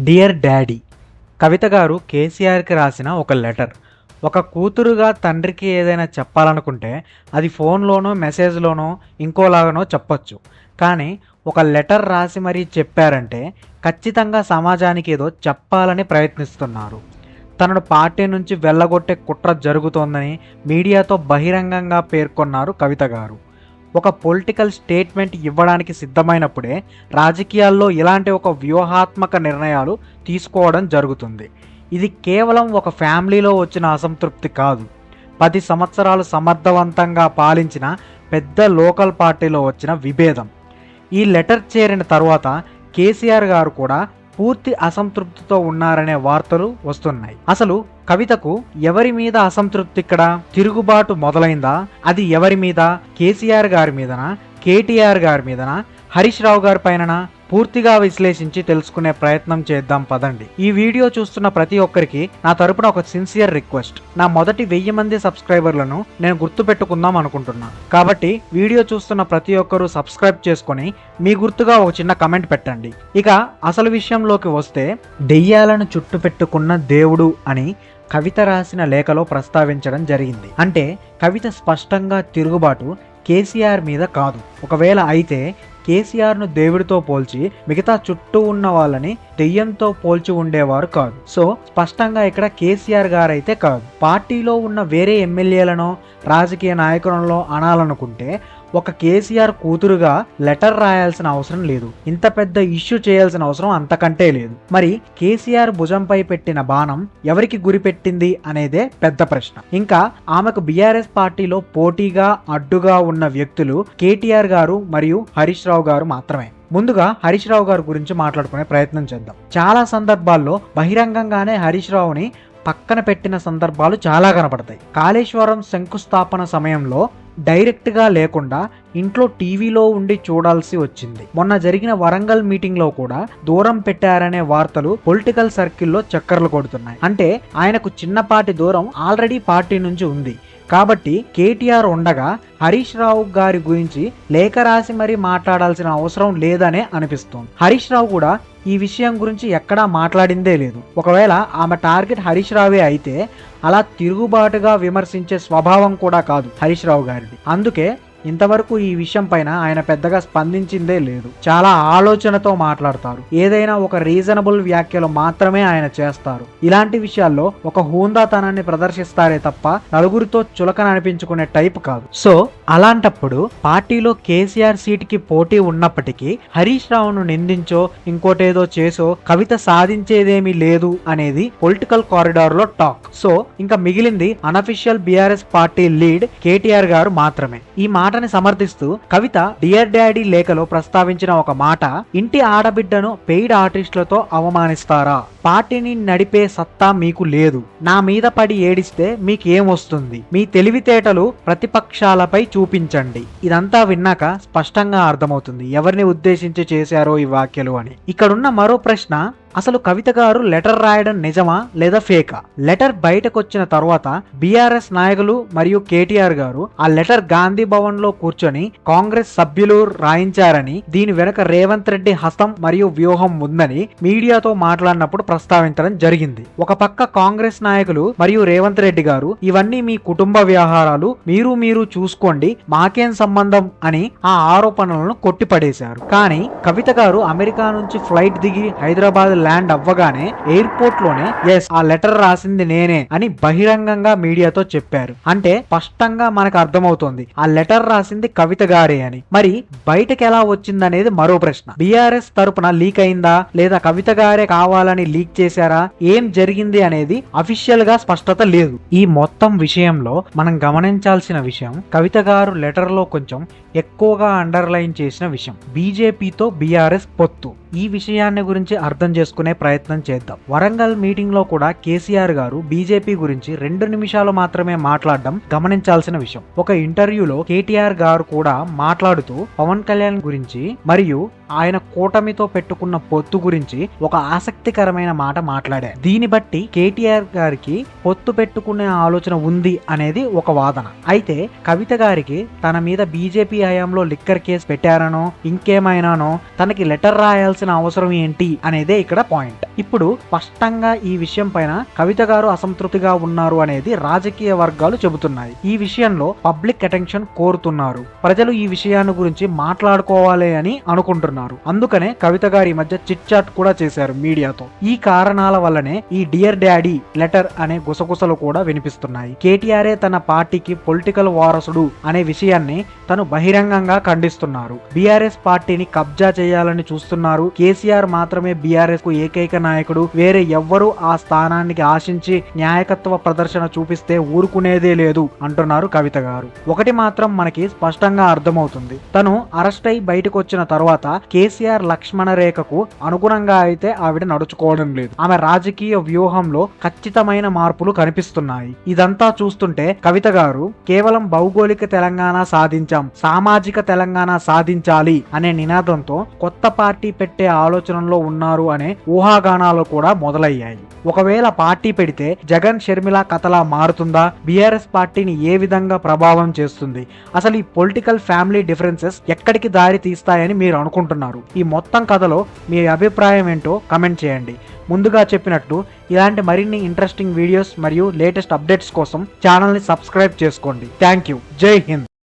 Dear daddy కవిత గారు కేసీఆర్కి రాసిన ఒక లెటర్. ఒక కూతురుగా తండ్రికి ఏదైనా చెప్పాలనుకుంటే అది ఫోన్లోనో మెసేజ్లోనో ఇంకోలాగానో చెప్పొచ్చు. కానీ ఒక లెటర్ రాసి మరీ చెప్పారంటే ఖచ్చితంగా సమాజానికి ఏదో చెప్పాలని ప్రయత్నిస్తున్నారు. తనను పార్టీ నుంచి వెళ్ళగొట్టే కుట్ర జరుగుతోందని మీడియాతో బహిరంగంగా పేర్కొన్నారు కవిత గారు. ఒక పొలిటికల్ స్టేట్మెంట్ ఇవ్వడానికి సిద్ధమైనప్పుడే రాజకీయాల్లో ఇలాంటి ఒక వ్యూహాత్మక నిర్ణయాలు తీసుకోవడం జరుగుతుంది. ఇది కేవలం ఒక ఫ్యామిలీలో వచ్చిన అసంతృప్తి కాదు. పది సంవత్సరాలు సమర్థవంతంగా పాలించిన పెద్ద లోకల్ పార్టీలో వచ్చిన విభేదం. ఈ లెటర్ చేరిన తర్వాత కేసీఆర్ గారు కూడా పూర్తి అసంతృప్తితో ఉన్నారనే వార్తలు వస్తున్నాయి. అసలు కవితకు ఎవరి మీద అసంతృప్తి ఇక్కడ? తిరుగుబాటు మొదలైందా? అది ఎవరి మీద? కేసీఆర్ గారి మీదనా? కేటీఆర్ గారి మీదనా? హరీష్ రావు గారి పైననా? పూర్తిగా విశ్లేషించి తెలుసుకునే ప్రయత్నం చేద్దాం పదండి. ఈ వీడియో చూస్తున్న ప్రతి ఒక్కరికి నా తరపున ఒక సిన్సియర్ రిక్వెస్ట్ నా మొదటి వెయ్యి మంది సబ్స్క్రైబర్లను నేను గుర్తుపెట్టుకుందాం అనుకుంటున్నాను కాబట్టి వీడియో చూస్తున్న ప్రతి ఒక్కరూ సబ్స్క్రైబ్ చేసుకొని మీ గుర్తుగా ఒక చిన్న కమెంట్ పెట్టండి. ఇక అసలు విషయంలోకి వస్తే దెయ్యాలను చుట్టు పెట్టుకున్న దేవుడు అని కవిత రాసిన లేఖలో ప్రస్తావించడం జరిగింది. అంటే కవిత స్పష్టంగా తిరుగుబాటు కేసీఆర్ మీద కాదు. ఒకవేళ అయితే కేసీఆర్ను దేవుడితో పోల్చి మిగతా చుట్టూ ఉన్న వాళ్ళని దెయ్యంతో పోల్చి ఉండేవారు కాదు. సో స్పష్టంగా ఇక్కడ కేసీఆర్ గారైతే కాదు. పార్టీలో ఉన్న వేరే ఎమ్మెల్యేలను రాజకీయ నాయకులలో అనాలనుకుంటే ఒక కేసీఆర్ కూతురుగా లెటర్ రాయాల్సిన అవసరం లేదు. ఇంత పెద్ద ఇష్యూ చేయాల్సిన అవసరం అంతకంటే లేదు. మరి కేసీఆర్ భుజంపై పెట్టిన బాణం ఎవరికి గురిపెట్టింది అనేదే పెద్ద ప్రశ్న. ఇంకా ఆమెకు బీఆర్ఎస్ పార్టీలో పోటీగా అడ్డుగా ఉన్న వ్యక్తులు కేటీఆర్ గారు మరియు హరీష్ రావు గారు మాత్రమే. ముందుగా హరీష్ రావు గారి గురించి మాట్లాడుకునే ప్రయత్నం చేద్దాం. చాలా సందర్భాల్లో బహిరంగంగానే హరీష్ రావుని పక్కన పెట్టిన సందర్భాలు చాలా కనపడతాయి. కాళేశ్వరం శంకుస్థాపన సమయంలో డైరెక్ట్గా లేకుండా ఇంట్లో టీవీలో ఉండి చూడాల్సి వచ్చింది. మొన్న జరిగిన వరంగల్ మీటింగ్లో కూడా దూరం పెట్టారనే వార్తలు పొలిటికల్ సర్కిల్లో చక్కర్లు కొడుతున్నాయి. అంటే ఆయనకు చిన్నపాటి దూరం ఆల్రెడీ పార్టీ నుంచి ఉంది. కాబట్టి కేటీఆర్ ఉండగా హరీష్ రావు గారి గురించి లేఖ రాసి మరీ మాట్లాడాల్సిన అవసరం లేదనే అనిపిస్తోంది. హరీష్ రావు కూడా ఈ విషయం గురించి ఎక్కడా మాట్లాడిందే లేదు. ఒకవేళ ఆమె టార్గెట్ హరీష్ రావే అయితే అలా తిరుగుబాటుగా విమర్శించే స్వభావం కూడా కాదు హరీష్ రావు గారిది. అందుకే ఇంతవరకు ఈ విషయం పైన ఆయన పెద్దగా స్పందించిందే లేదు. చాలా ఆలోచనతో మాట్లాడతారు. ఏదైనా ఒక రీజనబుల్ వ్యాఖ్యలు మాత్రమే ఆయన చేస్తారు. ఇలాంటి విషయాల్లో ఒక హూందాతనాన్ని ప్రదర్శిస్తారే తప్ప నలుగురితో చులకన అనిపించుకునే టైప్ కాదు. సో అలాంటప్పుడు పార్టీలో కేసీఆర్ సీట్కి పోటీ ఉన్నప్పటికీ హరీష్ రావును నిందించో ఇంకోటేదో చేసో కవిత సాధించేదేమీ లేదు అనేది పొలిటికల్ కారిడార్లో టాక్. సో ఇంకా మిగిలింది unofficial BRS party lead KTR గారు మాత్రమే. ఈ మాటని సమర్థిస్తూ కవిత డియర్ డాడీ లేఖలో ప్రస్తావించిన ఒక మాట ఇంటి ఆడబిడ్డను పెయిడ్ ఆర్టిస్టులతో అవమానిస్తారా? పార్టీని నడిపే సత్తా మీకు లేదు. నా మీద పడి ఏడిస్తే మీకేం వస్తుంది? మీ తెలివితేటలు ప్రతిపక్షాలపై చూపించండి. ఇదంతా విన్నాక స్పష్టంగా అర్థమవుతుంది. ఎవరిని ఉద్దేశించి చేశారో ఈ వ్యాఖ్యలు అని. ఇక్కడున్న మరో ప్రశ్న అసలు కవిత గారు లెటర్ రాయడం నిజమా లేదా ఫేకా? లెటర్ బయటకొచ్చిన తర్వాత బీఆర్ఎస్ నాయకులు మరియు కేటీఆర్ గారు ఆ లెటర్ గాంధీ భవన్లో కూర్చొని కాంగ్రెస్ సభ్యులు రాయించారని దీని వెనుక రేవంత్ రెడ్డి హస్తం మరియు వ్యూహం ఉందని మీడియాతో మాట్లాడినప్పుడు ప్రస్తావించడం జరిగింది. ఒక పక్క కాంగ్రెస్ నాయకులు మరియు రేవంత్ రెడ్డి గారు ఇవన్నీ మీ కుటుంబ వ్యవహారాలు మీరు మీరు చూసుకోండి మాకేం సంబంధం అని ఆ ఆరోపణలను కొట్టిపడేశారు. కానీ కవిత గారు అమెరికా నుంచి ఫ్లైట్ దిగి హైదరాబాద్ ల్యాండ్ అవ్వగానే ఎయిర్పోర్ట్లోనే ఎస్ ఆ లెటర్ రాసింది నేనే అని బహిరంగంగా మీడియాతో చెప్పారు. అంటే స్పష్టంగా మనకు అర్థమవుతోంది ఆ లెటర్ రాసింది కవిత గారే అని. మరి బయటకు ఎలా వచ్చిందనేది మరో ప్రశ్న. బీఆర్ఎస్ తరపున లీక్ అయిందా? లేదా కవిత గారే కావాలని లీక్ చేశారా? ఏం జరిగింది అనేది అఫీషియల్గా స్పష్టత లేదు. ఈ మొత్తం విషయంలో మనం గమనించాల్సిన విషయం కవిత గారు లెటర్లో కొంచెం ఎక్కువగా అండర్లైన్ చేసిన విషయం. బీజేపీతో బీఆర్ఎస్ పొత్తు. ఈ విషయాన్ని గురించి అర్థం చేసుకునే ప్రయత్నం చేద్దాం. వరంగల్ మీటింగ్లో కూడా కేసీఆర్ గారు బీజేపీ గురించి రెండు నిమిషాలు మాత్రమే మాట్లాడడం గమనించాల్సిన విషయం. ఒక ఇంటర్వ్యూలో కేటీఆర్ గారు కూడా మాట్లాడుతూ పవన్ కళ్యాణ్ గురించి మరియు ఆయన కూటమితో పెట్టుకున్న పొత్తు గురించి ఒక ఆసక్తికరమైన మాట మాట్లాడారు దీన్ని బట్టి కేటీఆర్ గారికి పొత్తు పెట్టుకునే ఆలోచన ఉంది అనేది ఒక వాదన. అయితే కవిత గారికి తన మీద బీజేపీ హయాంలో లిక్కర్ కేసు పెట్టారనో ఇంకేమైనానో తనకి లెటర్ రాయాల్సిన చేయాల్సిన అవసరం ఏంటి అనేదే ఇక్కడ పాయింట్ ఇప్పుడు స్పష్టంగా ఈ విషయం పైన కవిత గారు అసంతృప్తిగా ఉన్నారు అనేది రాజకీయ వర్గాలు చెబుతున్నాయి. ఈ విషయంలో పబ్లిక్ అటెన్షన్ కోరుతున్నారు. ప్రజలు ఈ విషయాన్ని గురించి మాట్లాడుకోవాలి అని అనుకుంటున్నారు. అందుకనే కవిత గారి మధ్య చిట్ చాట్ కూడా చేశారు మీడియాతో. ఈ కారణాల వల్లనే ఈ డియర్ డాడీ లెటర్ అనే గుసగుసలు కూడా వినిపిస్తున్నాయి. కేటీఆర్ఏ తన పార్టీకి పొలిటికల్ వారసుడు అనే విషయాన్ని తను బహిరంగంగా ఖండిస్తున్నారు. బీఆర్ఎస్ పార్టీని కబ్జా చేయాలని చూస్తున్నారు. కేసీఆర్ మాత్రమే బీఆర్ఎస్కు ఏకైక నాయకుడు వేరే ఎవ్వరూ ఆ స్థానానికి ఆశించి న్యాయకత్వ ప్రదర్శన చూపిస్తే ఊరుకునేదే లేదు అంటున్నారు కవిత గారు. ఒకటి మాత్రం మనకి స్పష్టంగా అర్థమవుతుంది. తను అరెస్ట్ అయి బయటకు వచ్చిన తర్వాత కేసీఆర్ లక్ష్మణ రేఖకు అనుగుణంగా అయితే ఆవిడ నడుచుకోవడం లేదు. ఆమె రాజకీయ వ్యూహంలో ఖచ్చితమైన మార్పులు కనిపిస్తున్నాయి. ఇదంతా చూస్తుంటే కవిత గారు కేవలం భౌగోళిక తెలంగాణ సాధించాం సామాజిక తెలంగాణ సాధించాలి అనే నినాదంతో కొత్త పార్టీ పెట్టే ఆలోచనలో ఉన్నారు అనే ఊహాగా తెలంగాణలో కూడా మొదలయ్యాయి. ఒకవేళ పార్టీ పెడితే జగన్ షర్మిల కథలా మారుతుందా? బీఆర్ఎస్ పార్టీని ఏ విధంగా ప్రభావం చేస్తుంది? అసలు ఈ పొలిటికల్ ఫ్యామిలీ డిఫరెన్సెస్ ఎక్కడికి దారి తీస్తాయని మీరు అనుకుంటున్నారు? ఈ మొత్తం కథలో మీ అభిప్రాయం ఏంటో కమెంట్ చేయండి. ముందుగా చెప్పినట్టు ఇలాంటి మరిన్ని ఇంట్రెస్టింగ్ వీడియోస్ మరియు లేటెస్ట్ అప్డేట్స్ కోసం ఛానల్ని సబ్స్క్రైబ్ చేసుకోండి. Thank you. జై హింద్.